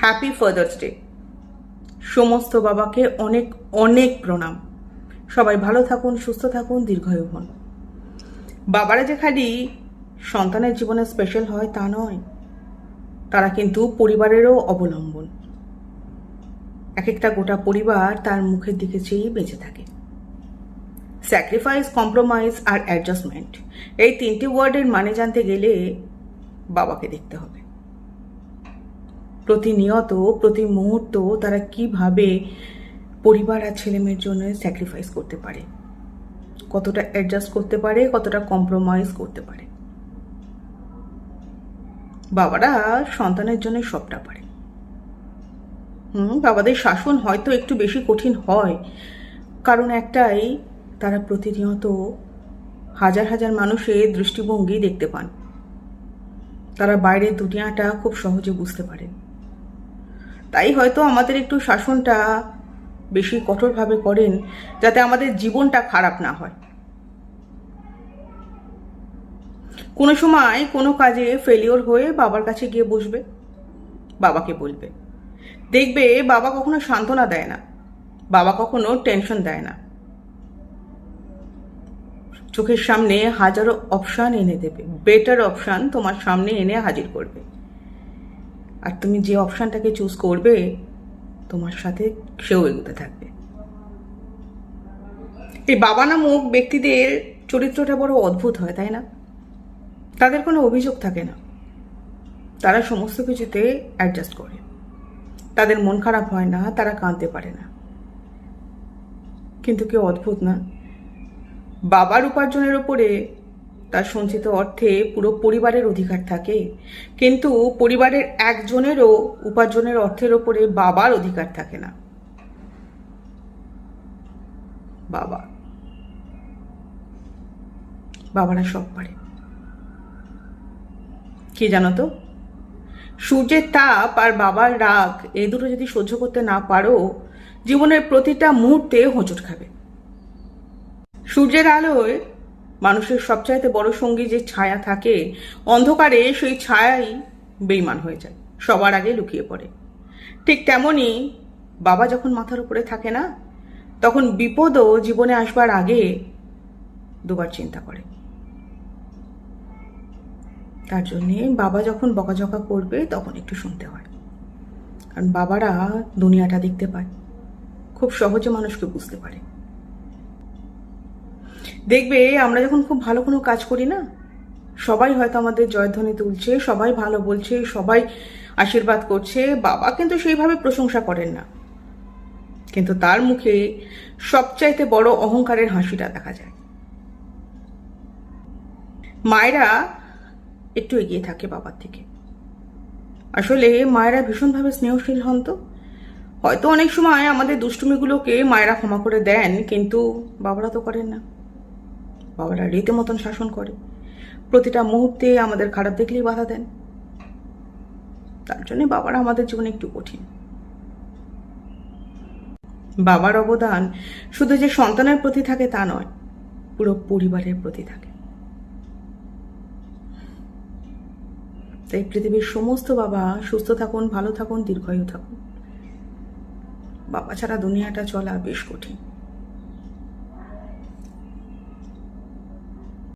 Happy father's day সমস্ত বাবাকে অনেক অনেক প্রণাম। সবাই ভালো থাকুন, সুস্থ থাকুন, দীর্ঘায়ু হন। বাবারা যে খালি সন্তানের জীবনে স্পেশাল হয় তা নয়। তারা কিন্তু পরিবারেরও অবলম্বন। এক একটা গোটা পরিবার তার মুখের দিকে চেয়েই বেঁচে থাকে। স্যাক্রিফাইস কম্প্রোমাইজ আর অ্যাডজাস্টমেন্ট এই তিনটি ওয়ার্ডের মানে জানতে গেলে বাবাকে দেখতে হবে। প্রতিনিয়ত, প্রতি মুহূর্ত তারা কীভাবে পরিবার আর ছেলেমেয়ের জন্য স্যাক্রিফাইস করতে পারে? কতটা অ্যাডজাস্ট করতে পারে, কতটা কম্প্রোমাইজ করতে পারে? বাবারা সন্তানের জন্য সবটা পারে। হুম, বাবাদের শাসন হয়তো একটু বেশি কঠিন হয়। কারণ একটাই, তারা প্রতিনিয়ত হাজার হাজার মানুষের দৃষ্টিভঙ্গি দেখতে পান। তারা বাইরের দুনিয়াটা খুব সহজে বুঝতে পারেন তাই হয়তো আমাদের একটু শাসনটা বেশি কঠোরভাবে করেন, যাতে আমাদের জীবনটা খারাপ না হয়। কোনো সময় কোনো কাজে ফেলিওর হয়ে বাবার কাছে গিয়ে বসবে, বাবাকে বলবে। দেখবে বাবা কখনো সান্ত্বনা দেয় না, বাবা কখনো টেনশন দেয় না। চোখের সামনে হাজারো অপশান এনে দেবে বেটার অপশান তোমার সামনে এনে হাজির করবে। আর তুমি যে অপশানটাকে চুজ করবে, তোমার সাথে সেও এগোতে থাকবে। এই বাবা নামক ব্যক্তিদের চরিত্রটা বড় অদ্ভুত হয়, তাই না? তাদের কোনো অভিযোগ থাকে না। তারা সমস্ত কিছুতে অ্যাডজাস্ট করে। তাদের মন খারাপ হয় না, তারা কাঁদতে পারে না। কিন্তু কেউ অদ্ভুত না। বাবার উপার্জনের ওপরে তার সঞ্চিত অর্থে পুরো পরিবারের অধিকার থাকে। কিন্তু পরিবারের একজনেরও উপার্জনের অর্থের ওপরে বাবার অধিকার থাকে না। বাবা। বাবারা সব পারে। কি জানো তো? সূর্যের তাপ আর বাবার রাগ এই দুটো যদি সহ্য করতে না পারো, জীবনের প্রতিটা মুহূর্তে হোঁচট খাবে। সূর্যের আলোয় মানুষের সবচাইতে বড় সঙ্গী যে ছায়া থাকে, অন্ধকারে সেই ছায়াই বেইমান হয়ে যায়, সবার আগে লুকিয়ে পড়ে। ঠিক তেমনই বাবা যখন মাথার উপরে থাকে না, তখন বিপদও জীবনে আসবার আগে দুবার চিন্তা করে। তার জন্যে বাবা যখন বকাঝকা করবে, তখন একটু শুনতে হয়। কারণ বাবারা দুনিয়াটা দেখতে পায়, খুব সহজে মানুষকে বুঝতে পারে। দেখবে আমরা যখন খুব ভালো কোনো কাজ করি না, সবাই হয়তো আমাদের জয়ধ্বনি তুলছে সবাই ভালো বলছে, সবাই আশীর্বাদ করছে, বাবা কিন্তু সেইভাবে প্রশংসা করেন না। কিন্তু তার মুখে সবচাইতে বড় অহংকারের হাসিটা দেখা যায়। মায়েরা একটু এগিয়ে থাকে বাবার থেকে আসলে মায়েরা ভীষণভাবে স্নেহশীল হন তো। হয়তো অনেক সময় আমাদের দুষ্টুমিগুলোকে মায়েরা ক্ষমা করে দেন, কিন্তু বাবারা তো করেন না। বাবারা রীতিমতন শাসন করে। প্রতিটা মুহূর্তে আমাদের খারাপ দেখলেই বাধা দেন। তার জন্য বাবারা আমাদের জীবনে একটু কঠিন। বাবার অবদান শুধু যে সন্তানের প্রতি থাকে তা নয়, পুরো পরিবারের প্রতি থাকে। তাই পৃথিবীর সমস্ত বাবা সুস্থ থাকুন, ভালো থাকুন, দীর্ঘায়ু থাকুন। বাবা ছাড়া দুনিয়াটা চলা বেশ কঠিন।